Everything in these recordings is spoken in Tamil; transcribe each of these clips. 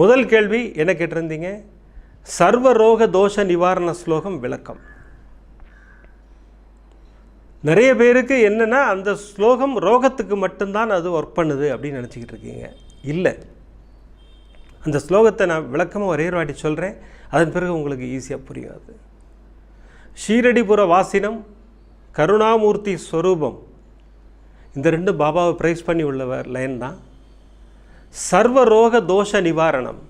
முதல் கேள்வி என்ன கேட்டிருந்தீங்க? சர்வரோக தோஷ நிவாரண ஸ்லோகம் விளக்கம். நிறைய பேருக்கு என்னென்னா அந்த ஸ்லோகம் ரோகத்துக்கு மட்டும்தான் அது ஒர்க் பண்ணுது அப்படின்னு நினச்சிக்கிட்டு இருக்கீங்க. இல்லை. அந்த ஸ்லோகத்தை நான் விளக்கமாக ஒரே வாட்டி சொல்கிறேன் அதன் பிறகு உங்களுக்கு ஈஸியாக புரியாது. ஷீரடிபுர வாசினம் கருணாமூர்த்தி ஸ்வரூபம். இந்த ரெண்டு பாபாவை ப்ரைஸ் பண்ணி உள்ள லைன் தான். சர்வரோக தோஷ நிவாரணம்.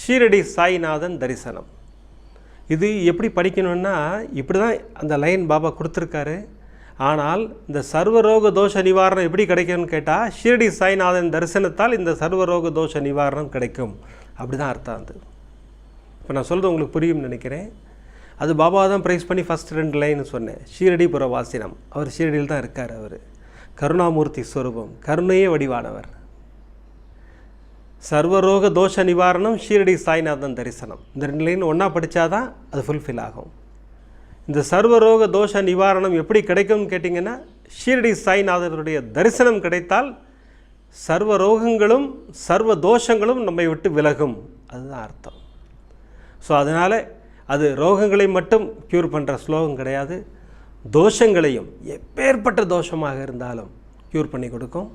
ஷீரடி சாய்நாதன் தரிசனம். இது எப்படி படிக்கணும்னா இப்படி தான் அந்த லைன் பாபா கொடுத்துருக்காரு. ஆனால் இந்த சர்வரோக தோஷ நிவாரணம் எப்படி கிடைக்கும்னு கேட்டால் ஷீரடி சாய்நாதன் தரிசனத்தால் இந்த சர்வரோக தோஷ நிவாரணம் கிடைக்கும். அப்படி தான் அர்த்தம் அது. இப்போ நான் சொல்கிறது உங்களுக்கு புரியும்னு நினைக்கிறேன். அது பாபா தான் ப்ரைஸ் பண்ணி ஃபஸ்ட் ரெண்டு லைன் சொன்னேன். ஷீரடி புறவாசினம். அவர் ஷீரடியில் தான் இருக்கார் அவர். கருணாமூர்த்தி ஸ்வரூபம் கருணையே வடிவானவர். சர்வரோக தோஷ நிவாரணம் ஷீரடி சாய்நாதன் தரிசனம். இந்த ரெண்டு லைன் ஒன்றா படித்தாதான் அது ஃபுல்ஃபில் ஆகும். இந்த சர்வரோக தோஷ நிவாரணம் எப்படி கிடைக்கும்னு கேட்டிங்கன்னா ஷீரடி சாய்நாதனுடைய தரிசனம் கிடைத்தால் சர்வ ரோகங்களும் சர்வ தோஷங்களும் நம்மை விட்டு விலகும். அதுதான் அர்த்தம். ஸோ அதனால் அது ரோகங்களை மட்டும் க்யூர் பண்ணுற ஸ்லோகம் கிடையாது. தோஷங்களையும் எப்பேற்பட்ட தோஷமாக இருந்தாலும் க்யூர் பண்ணி கொடுக்கும்.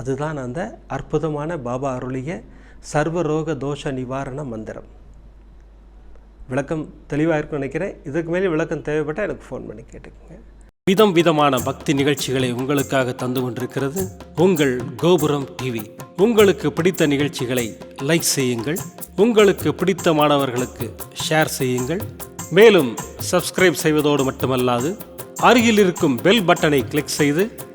அதுதான் அந்த அற்புதமான பாபா அருளிய சர்வரோக தோஷ நிவாரண மந்திரம். விளக்கம் தெளிவாக இருக்கும்னு நினைக்கிறேன். இதுக்கு மேலே விளக்கம் தேவைப்பட்டால் எனக்கு ஃபோன் பண்ணி கேட்டுக்கோங்க. விதம் விதமான பக்தி நிகழ்ச்சிகளை உங்களுக்காக தந்து கொண்டிருக்கிறது உங்கள் கோபுரம் டிவி உங்களுக்கு பிடித்த நிகழ்ச்சிகளை லைக் செய்யுங்கள். உங்களுக்கு பிடித்த மாணவர்களுக்கு ஷேர் செய்யுங்கள். மேலும் சப்ஸ்கிரைப் செய்வதோடு மட்டுமல்லாது அருகில் இருக்கும் பெல் பட்டனை கிளிக் செய்து